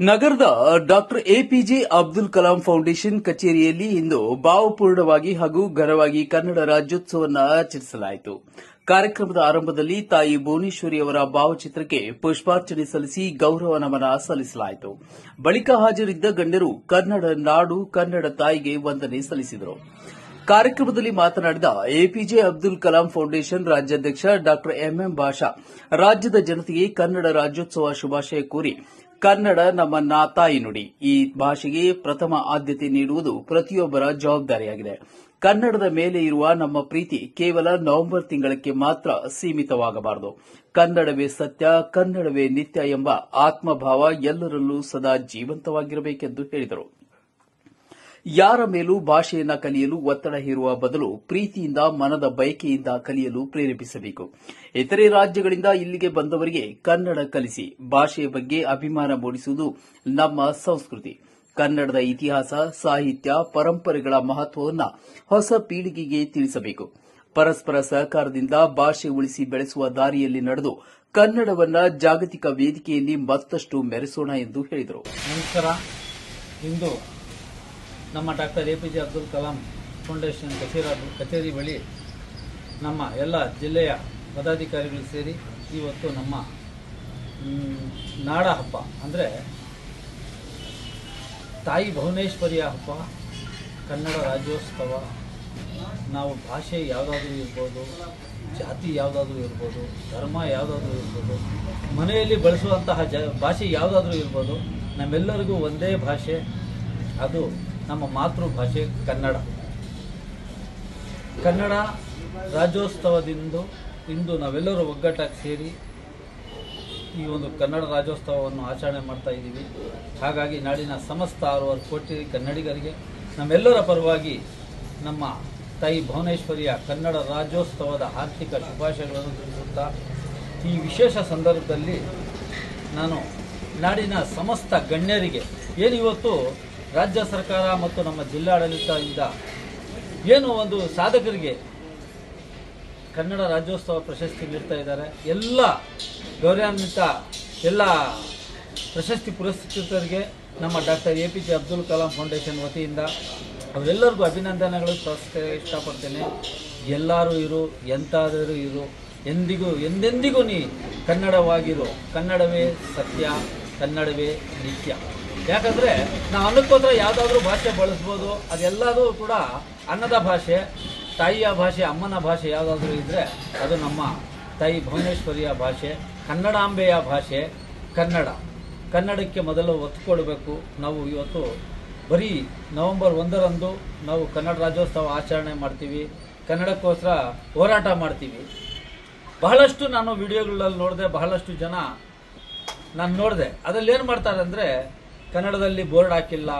ನಗರದ doctor APJ Abdul Kalam foundation ಕಚೇರಿಯಲ್ಲಿ ಇಂದು ಭಾವಪೂರ್ಣವಾಗಿ ಹಾಗೂ ಘನವಾಗಿ ಕನ್ನಡ ರಾಜ್ಯೋತ್ಸವವನ್ನು ಆಚರಿಸಲಾಯಿತು. ಕಾರ್ಯಕ್ರಮದ ಆರಂಭದಲ್ಲಿ ತಾಯಿ ಭುವನೇಶ್ವರಿ ಅವರ ಭಾವಚಿತ್ರಕ್ಕೆ ಪುಷ್ಪಾರ್ಚನೆ ಸಲ್ಲಿಸಿ ಗೌರವ ನಮನ ಸಲ್ಲಿಸಲಾಯಿತು. ಬಳಿಕ ಹಾಜರಿದ್ದ ಗಣ್ಯರು ಕನ್ನಡ ನಾಡು, ಕನ್ನಡ ತಾಯಿಗೆ ವಂದನೆ ಸಲ್ಲಿಸಿದರು. ಕಾರ್ಯಕ್ರಮದಲ್ಲಿ ಮಾತನಾಡಿದ ಎಪಿಜೆ ಅಬ್ದುಲ್ ಕಲಾಂ ಫೌಂಡೇಶನ್ ರಾಜ್ಯಾಧ್ಯಕ್ಷ ಡಾ ಎಂಎಂ ಭಾಷಾ, ರಾಜ್ಯದ ಜನತೆಗೆ ಕನ್ನಡ ರಾಜ್ಯೋತ್ಸವ ಶುಭಾಶಯ ಕೋರಿ ಕನ್ನಡ ನಮ್ಮ ನಾತಾಯಿ ನುಡಿ. ಈ ಭಾಷೆಗೆ ಪ್ರಥಮ ಆದ್ಯತೆ ನೀಡುವುದು ಪ್ರತಿಯೊಬ್ಬರ ಜವಾಬ್ದಾರಿಯಾಗಿದೆ. ಕನ್ನಡದ ಮೇಲೆ ಇರುವ ನಮ್ಮ ಪ್ರೀತಿ ಕೇವಲ ನವೆಂಬರ್ ತಿಂಗಳಕ್ಕೆ ಮಾತ್ರ ಸೀಮಿತವಾಗಬಾರದು. ಕನ್ನಡವೇ ಸತ್ಯ, ಕನ್ನಡವೇ ನಿತ್ಯ ಎಂಬ ಆತ್ಮಭಾವ ಎಲ್ಲರಲ್ಲೂ ಸದಾ ಜೀವಂತವಾಗಿರಬೇಕೆಂದು ಹೇಳಿದರು. ಯಾರ ಮೇಲೂ ಭಾಷೆಯನ್ನ ಕಲಿಯಲು ಒತ್ತಡ ಹೇರುವ ಬದಲು ಪ್ರೀತಿಯಿಂದ ಮನದ ಬಯಕೆಯಿಂದ ಕಲಿಯಲು ಪ್ರೇರೇಪಿಸಬೇಕು. ಇತರೆ ರಾಜ್ಯಗಳಿಂದ ಇಲ್ಲಿಗೆ ಬಂದವರಿಗೆ ಕನ್ನಡ ಕಲಿಸಿ, ಭಾಷೆಯ ಬಗ್ಗೆ ಅಭಿಮಾನ ಮೂಡಿಸುವುದು ನಮ್ಮ ಸಂಸ್ಕೃತಿ. ಕನ್ನಡದ ಇತಿಹಾಸ, ಸಾಹಿತ್ಯ, ಪರಂಪರೆಗಳ ಮಹತ್ವವನ್ನು ಹೊಸ ಪೀಳಿಗೆಗೆ ತಿಳಿಸಬೇಕು. ಪರಸ್ಪರ ಸಹಕಾರದಿಂದ ಭಾಷೆ ಉಳಿಸಿ ಬೆಳೆಸುವ ದಾರಿಯಲ್ಲಿ ನಡೆದು ಕನ್ನಡವನ್ನ ಜಾಗತಿಕ ವೇದಿಕೆಯಲ್ಲಿ ಮತ್ತಷ್ಟು ಮೆರೆಸೋಣ ಎಂದು ಹೇಳಿದರು. ನಮ್ಮ doctor A P J Abdul Kalam foundation ಕಚೇರಿ ಕಚೇರಿ ಬಳಿ ನಮ್ಮ ಎಲ್ಲ ಜಿಲ್ಲೆಯ ಪದಾಧಿಕಾರಿಗಳು ಸೇರಿ ಇವತ್ತು ನಮ್ಮ ನಾಡ ಹಬ್ಬ, ಅಂದರೆ ತಾಯಿ ಭುವನೇಶ್ವರಿಯ ಹಬ್ಬ, ಕನ್ನಡ ರಾಜ್ಯೋತ್ಸವ, ನಾವು ಭಾಷೆ ಯಾವುದಾದ್ರೂ ಇರ್ಬೋದು, ಜಾತಿ ಯಾವುದಾದ್ರೂ ಇರ್ಬೋದು, ಧರ್ಮ ಯಾವುದಾದ್ರೂ ಇರ್ಬೋದು, ಮನೆಯಲ್ಲಿ ಬಳಸುವಂತಹ ಜ, ಭಾಷೆ ಯಾವುದಾದ್ರೂ ಇರ್ಬೋದು, ನಮ್ಮೆಲ್ಲರಿಗೂ ಒಂದೇ ಭಾಷೆ, ಅದು ನಮ್ಮ ಮಾತೃಭಾಷೆ ಕನ್ನಡ. ಕನ್ನಡ ರಾಜ್ಯೋತ್ಸವದಿಂದ ಇಂದು ನಾವೆಲ್ಲರೂ ಒಗ್ಗಟ್ಟಾಗಿ ಸೇರಿ ಈ ಒಂದು ಕನ್ನಡ ರಾಜ್ಯೋತ್ಸವವನ್ನು ಆಚರಣೆ ಮಾಡ್ತಾ ಇದ್ದೀವಿ. ಹಾಗಾಗಿ ನಾಡಿನ ಸಮಸ್ತ ಆರೂವರೆ ಕೋಟಿ ಕನ್ನಡಿಗರಿಗೆ, ನಮ್ಮೆಲ್ಲರ ಪರವಾಗಿ ನಮ್ಮ ತಾಯಿ ಭುವನೇಶ್ವರಿಯ ಕನ್ನಡ ರಾಜ್ಯೋತ್ಸವದ ಆರ್ಥಿಕ ಶುಭಾಶಯಗಳನ್ನು ತಿಳಿಸುತ್ತಾ, ಈ ವಿಶೇಷ ಸಂದರ್ಭದಲ್ಲಿ ನಾನು ನಾಡಿನ ಸಮಸ್ತ ಗಣ್ಯರಿಗೆ, ಏನಿವತ್ತು ರಾಜ್ಯ ಸರ್ಕಾರ ಮತ್ತು ನಮ್ಮ ಜಿಲ್ಲಾಡಳಿತದಿಂದ ಏನು ಒಂದು ಸಾಧಕರಿಗೆ ಕನ್ನಡ ರಾಜ್ಯೋತ್ಸವ ಪ್ರಶಸ್ತಿ ನೀಡ್ತಾ ಇದ್ದಾರೆ. ಎಲ್ಲ ಗೌರವಾನ್ವಿತ, ಎಲ್ಲ ಪ್ರಶಸ್ತಿ ಪುರಸ್ಕೃತರಿಗೆ ನಮ್ಮ doctor A P J Abdul Kalam foundation ವತಿಯಿಂದ ಅವರೆಲ್ಲರಿಗೂ ಅಭಿನಂದನೆಗಳು. ಸಲ್ಲಿಸಕ್ಕೆ ಇಷ್ಟಪಡ್ತೇನೆ. ಎಲ್ಲರೂ ಇರು, ಎಂತಾದರೂ ಇರು, ಎಂದಿಗೂ, ಎಂದೆಂದಿಗೂ ನೀ ಕನ್ನಡವಾಗಿರು. ಕನ್ನಡವೇ ಸತ್ಯ, ಕನ್ನಡವೇ ನಿತ್ಯ. ಯಾಕಂದರೆ ನಾವು ಅನ್ನಕ್ಕೋಸ್ಕರ ಯಾವುದಾದ್ರೂ ಭಾಷೆ ಬಳಸ್ಬೋದು ಅದೆಲ್ಲದೂ ಕೂಡ ಅನ್ನದ ಭಾಷೆ, ತಾಯಿಯ ಭಾಷೆ, ಅಮ್ಮನ ಭಾಷೆ ಯಾವುದಾದ್ರೂ ಇದ್ದರೆ ಅದು ನಮ್ಮ ತಾಯಿ ಭುವನೇಶ್ವರಿಯ ಭಾಷೆ, ಕನ್ನಡಾಂಬೆಯ ಭಾಷೆ, ಕನ್ನಡ. ಕನ್ನಡಕ್ಕೆ ಮೊದಲು ಒತ್ತು ಕೊಡಬೇಕು. ನಾವು ಇವತ್ತು ಬರೀ ನವೆಂಬರ್ ಒಂದರಂದು ನಾವು ಕನ್ನಡ ರಾಜ್ಯೋತ್ಸವ ಆಚರಣೆ ಮಾಡ್ತೀವಿ. ಕನ್ನಡಕ್ಕೋಸ್ಕರ ಹೋರಾಟ ಮಾಡ್ತೀವಿ. ಬಹಳಷ್ಟು ನಾನು ವಿಡಿಯೋಗಳಲ್ಲಿ ನೋಡಿದೆ, ಬಹಳಷ್ಟು ಜನ ನಾನು ನೋಡಿದೆ. ಅದರಲ್ಲಿ ಏನು ಮಾಡ್ತಾರೆ ಅಂದರೆ ಕನ್ನಡದಲ್ಲಿ ಬೋರ್ಡ್ ಹಾಕಿಲ್ಲ.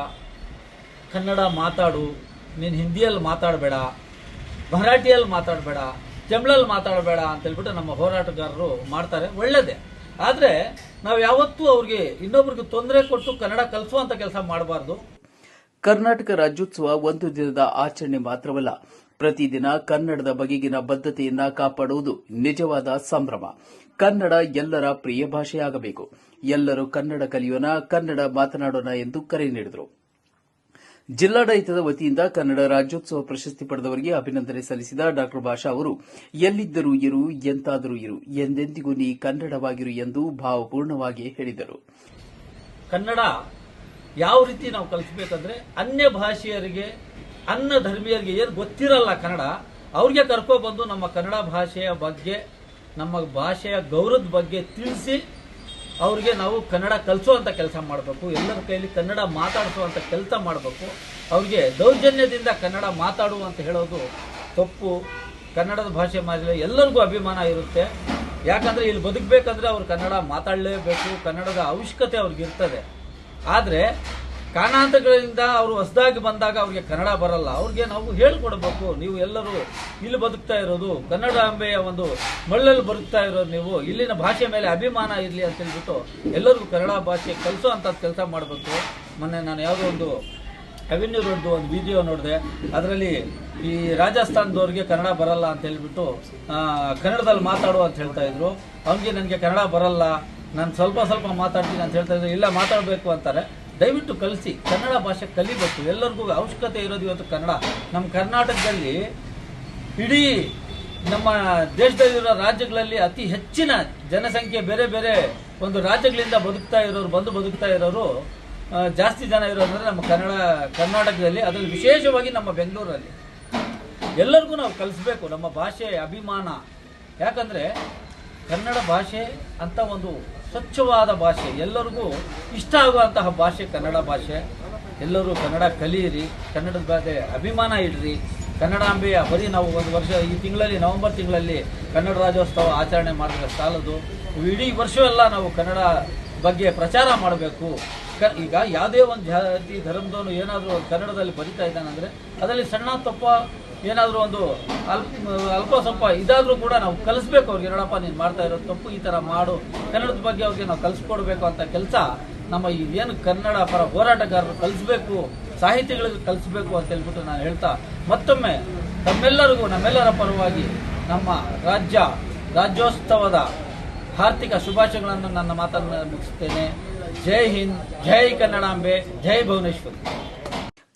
ಕನ್ನಡ ಮಾತಾಡು. ನೀನು ಹಿಂದಿಯಲ್ಲಿ ಮಾತಾಡಬೇಡ. ಮರಾಠಿಯಲ್ಲಿ ಮಾತಾಡಬೇಡ. ತಮಿಳಲ್ಲಿ ಮಾತಾಡಬೇಡ ಅಂತ ಹೇಳ್ಬಿಟ್ಟು ನಮ್ಮ ಹೋರಾಟಗಾರರು ಮಾಡ್ತಾರೆ. ಒಳ್ಳೆಯದೇ ಆದರೆ ನಾವು ಯಾವತ್ತೂ ಅವ್ರಿಗೆ ಇನ್ನೊಬ್ರಿಗೆ ತೊಂದರೆ ಕೊಟ್ಟು ಕನ್ನಡ ಕಲಿಸುವಂಥ ಕೆಲಸ ಮಾಡಬಾರ್ದು. ಕರ್ನಾಟಕ ರಾಜ್ಯೋತ್ಸವ ಒಂದು ದಿನದ ಆಚರಣೆ ಮಾತ್ರವಲ್ಲ, ಪ್ರತಿದಿನ ಕನ್ನಡದ ಬಗೆಗಿನ ಬದ್ಧತೆಯನ್ನ ಕಾಪಾಡುವುದು ನಿಜವಾದ ಸಂಭ್ರಮ. ಕನ್ನಡ ಎಲ್ಲರ ಪ್ರಿಯ ಭಾಷೆಯಾಗಬೇಕು ಎಲ್ಲರೂ ಕನ್ನಡ ಕಲಿಯೋಣ, ಕನ್ನಡ ಮಾತನಾಡೋಣ ಎಂದು ಕರೆ ನೀಡಿದರು. ಜಿಲ್ಲಾಡಳಿತದ ವತಿಯಿಂದ ಕನ್ನಡ ರಾಜ್ಯೋತ್ಸವ ಪ್ರಶಸ್ತಿ ಪಡೆದವರಿಗೆ ಅಭಿನಂದನೆ ಸಲ್ಲಿಸಿದ ಡಾ. ಭಾಷಾ ಅವರು, ಎಲ್ಲಿದ್ದರೂ ಇರು, ಎಂತಾದರೂ ಇರು, ಎಂದೆಂದಿಗೂ ನೀ ಕನ್ನಡವಾಗಿರು ಎಂದು ಭಾವಪೂರ್ಣವಾಗಿ ಹೇಳಿದರು. ಕನ್ನಡ ಯಾವ ರೀತಿ ನಾವು ಕಲಿಸಬೇಕಂದ್ರೆ ಅನ್ಯ ಭಾಷೆಯರಿಗೆ, ಅನ್ನ ಧರ್ಮೀಯರಿಗೆ ಏನು ಗೊತ್ತಿರಲ್ಲ ಕನ್ನಡ, ಅವ್ರಿಗೆ ಕರ್ಕೊಬಂದು ನಮ್ಮ ಕನ್ನಡ ಭಾಷೆಯ ಬಗ್ಗೆ ನಮ್ಮ ಭಾಷೆಯ ಗೌರವದ ಬಗ್ಗೆ ತಿಳಿಸಿ ಅವ್ರಿಗೆ ನಾವು ಕನ್ನಡ ಕಲಿಸುವಂಥ ಕೆಲಸ ಮಾಡಬೇಕು, ಎಲ್ಲರ ಕೈಲಿ ಕನ್ನಡ ಮಾತಾಡಿಸುವಂಥ ಕೆಲಸ ಮಾಡಬೇಕು. ಅವ್ರಿಗೆ ದೌರ್ಜನ್ಯದಿಂದ ಕನ್ನಡ ಮಾತಾಡು ಅಂತ ಹೇಳೋದು ತಪ್ಪು. ಕನ್ನಡದ ಭಾಷೆ ಮಾಡಿದ್ರೆ ಎಲ್ಲರಿಗೂ ಅಭಿಮಾನ ಇರುತ್ತೆ. ಯಾಕಂದರೆ ಇಲ್ಲಿ ಬದುಕಬೇಕಂದ್ರೆ ಅವ್ರು ಕನ್ನಡ ಮಾತಾಡಲೇಬೇಕು, ಕನ್ನಡದ ಅವಶ್ಯಕತೆ ಅವ್ರಿಗೆ ಇರ್ತದೆ ಆದರೆ ಕಾರಣಾಂತರಗಳಿಂದ ಅವರು ಹೊಸದಾಗಿ ಬಂದಾಗ ಅವ್ರಿಗೆ ಕನ್ನಡ ಬರಲ್ಲ. ಅವ್ರಿಗೆ ನಾವು ಹೇಳ್ಕೊಡ್ಬೇಕು. ನೀವು ಎಲ್ಲರೂ ಇಲ್ಲಿ ಬದುಕ್ತಾ ಇರೋದು, ಕನ್ನಡ ಅಂಬೆಯ ಒಂದು ಮಳ್ಳಲ್ಲಿ ಬದುಕ್ತಾ ಇರೋದು ನೀವು. ಇಲ್ಲಿನ ಭಾಷೆ ಮೇಲೆ ಅಭಿಮಾನ ಇರಲಿ ಅಂತ ಹೇಳ್ಬಿಟ್ಟು ಎಲ್ಲರಿಗೂ ಕನ್ನಡ ಭಾಷೆ ಕಲಿಸೋ ಅಂಥದ್ದು ಕೆಲಸ ಮಾಡಬೇಕು. ಮೊನ್ನೆ ನಾನು ಯಾವುದೋ ಒಂದು ಅವೆನ್ಯೂ ರೋಡ್ದು ಒಂದು ವಿಡಿಯೋ ನೋಡಿದೆ. ಅದರಲ್ಲಿ ಈ ರಾಜಸ್ಥಾನದವ್ರಿಗೆ ಕನ್ನಡ ಬರಲ್ಲ ಅಂತ ಹೇಳ್ಬಿಟ್ಟು ಕನ್ನಡದಲ್ಲಿ ಮಾತಾಡು ಅಂತ ಹೇಳ್ತಾ ಇದ್ರು. ಅವ್ನಿಗೆ ನನಗೆ ಕನ್ನಡ ಬರಲ್ಲ. ನಾನು ಸ್ವಲ್ಪ ಸ್ವಲ್ಪ ಮಾತಾಡ್ತೀನಿ ಅಂತ ಹೇಳ್ತಾ ಇದ್ರು. ಇಲ್ಲ, ಮಾತಾಡಬೇಕು ಅಂತಾರೆ. ದಯವಿಟ್ಟು ಕಲಿಸಿ, ಕನ್ನಡ ಭಾಷೆ ಕಲಿಬೇಕು. ಎಲ್ಲರಿಗೂ ಅವಶ್ಯಕತೆ ಇರೋದು ಇವತ್ತು ಕನ್ನಡ. ನಮ್ಮ ಕರ್ನಾಟಕದಲ್ಲಿ ಇಡೀ ನಮ್ಮ ದೇಶದಲ್ಲಿರೋ ರಾಜ್ಯಗಳಲ್ಲಿ ಅತಿ ಹೆಚ್ಚಿನ ಜನಸಂಖ್ಯೆ ಬೇರೆ ಬೇರೆ ಒಂದು ರಾಜ್ಯಗಳಿಂದ ಬದುಕ್ತಾ ಇರೋರು, ಬಂದು ಬದುಕ್ತಾ ಇರೋರು ಜಾಸ್ತಿ ಜನ ಇರೋದಂದ್ರೆ ನಮ್ಮ ಕನ್ನಡ, ಕರ್ನಾಟಕದಲ್ಲಿ, ಅದರಲ್ಲಿ ವಿಶೇಷವಾಗಿ ನಮ್ಮ ಬೆಂಗಳೂರಲ್ಲಿ. ಎಲ್ಲರಿಗೂ ನಾವು ಕಲಿಸ್ಬೇಕು ನಮ್ಮ ಭಾಷೆ ಅಭಿಮಾನ. ಯಾಕಂದ್ರೆ ಕನ್ನಡ ಭಾಷೆ ಅಂತ ಒಂದು ಸ್ವಚ್ಛವಾದ ಭಾಷೆ. ಎಲ್ಲರಿಗೂ ಇಷ್ಟ ಆಗುವಂತಹ ಭಾಷೆ ಕನ್ನಡ ಭಾಷೆ. ಎಲ್ಲರೂ ಕನ್ನಡ ಕಲಿಯಿರಿ, ಕನ್ನಡದ ಬಗ್ಗೆ ಅಭಿಮಾನ ಇಡ್ರಿ. ಕನ್ನಡಾಂಬೆಯ ಬರೀ ನಾವು ಒಂದು ವರ್ಷ, ಈ ತಿಂಗಳಲ್ಲಿ, ನವೆಂಬರ್ ತಿಂಗಳಲ್ಲಿ ಕನ್ನಡ ರಾಜ್ಯೋತ್ಸವ ಆಚರಣೆ ಮಾಡಿದ್ರೆ ಸಾಲದು. ಇಡೀ ವರ್ಷವೆಲ್ಲ ನಾವು ಕನ್ನಡ ಬಗ್ಗೆ ಪ್ರಚಾರ ಮಾಡಬೇಕು. ಈಗ ಯಾವುದೇ ಒಂದು ಜಾತಿ, ಧರ್ಮದವನು ಏನಾದರೂ ಕನ್ನಡದಲ್ಲಿ ಬರಿತಾ ಇದ್ದಾನಂದ್ರೆ ಅದರಲ್ಲಿ ಸಣ್ಣ ತಪ್ಪ ಏನಾದರೂ ಒಂದು ಅಲ್ಪ ಅಲ್ಪ ಸ್ವಲ್ಪ ಇದಾದರೂ ಕೂಡ ನಾವು ಕಲಿಸ್ಬೇಕು ಅವ್ರಿಗೆ ಎರಡಪ್ಪ ನೀನು ಮಾಡ್ತಾ ಇರೋದು ತಪ್ಪು, ಈ ಥರ ಮಾಡು. ಕನ್ನಡದ ಬಗ್ಗೆ ಅವ್ರಿಗೆ ನಾವು ಕಲಿಸ್ಕೊಡ್ಬೇಕು ಅಂತ ಕೆಲಸ ನಮ್ಮ ಈ ಏನು ಕನ್ನಡ ಪರ ಹೋರಾಟಗಾರರು ಕಲಿಸ್ಬೇಕು, ಸಾಹಿತಿಗಳಿಗೆ ಕಲಿಸ್ಬೇಕು ಅಂತ ಹೇಳ್ಬಿಟ್ಟು ನಾನು ಹೇಳ್ತಾ, ಮತ್ತೊಮ್ಮೆ ತಮ್ಮೆಲ್ಲರಿಗೂ, ನಮ್ಮೆಲ್ಲರ ಪರವಾಗಿ ನಮ್ಮ ರಾಜ್ಯ, ರಾಜ್ಯೋತ್ಸವದ ಹಾರ್ದಿಕ ಶುಭಾಶಯಗಳನ್ನು ನನ್ನ ಮಾತನ್ನು ಮುಗಿಸ್ತೇನೆ. ಜೈ ಹಿಂದ್, ಜೈ ಕನ್ನಡಾಂಬೆ, ಜೈ ಭುವನೇಶ್ವರಿ.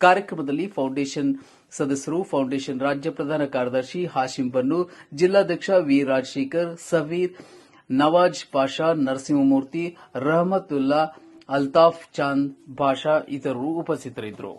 ಕಾರ್ಯಕ್ರಮದಲ್ಲಿ ಫೌಂಡೇಶನ್ ಸದಸ್ಯರು, ಫೌಂಡೇಶನ್ ರಾಜ್ಯ ಪ್ರಧಾನ ಕಾರ್ಯದರ್ಶಿ ಹಾಶಿಂ ಬನ್ನೂರ್ ಜಿಲ್ಲಾಧ್ಯಕ್ಷ ವಿ ರಾಜಶೇಖರ್ ಸವೀರ್ ನವಾಜ್ ಪಾಷಾ, ನರಸಿಂಹಮೂರ್ತಿ, ರಹಮತುಲ್ಲಾ ಅಲ್ತಾಫ್ ಚಾಂದ್ ಭಾಷಾ ಇತರರು ಉಪಸ್ಥಿತರಿದ್ದರು.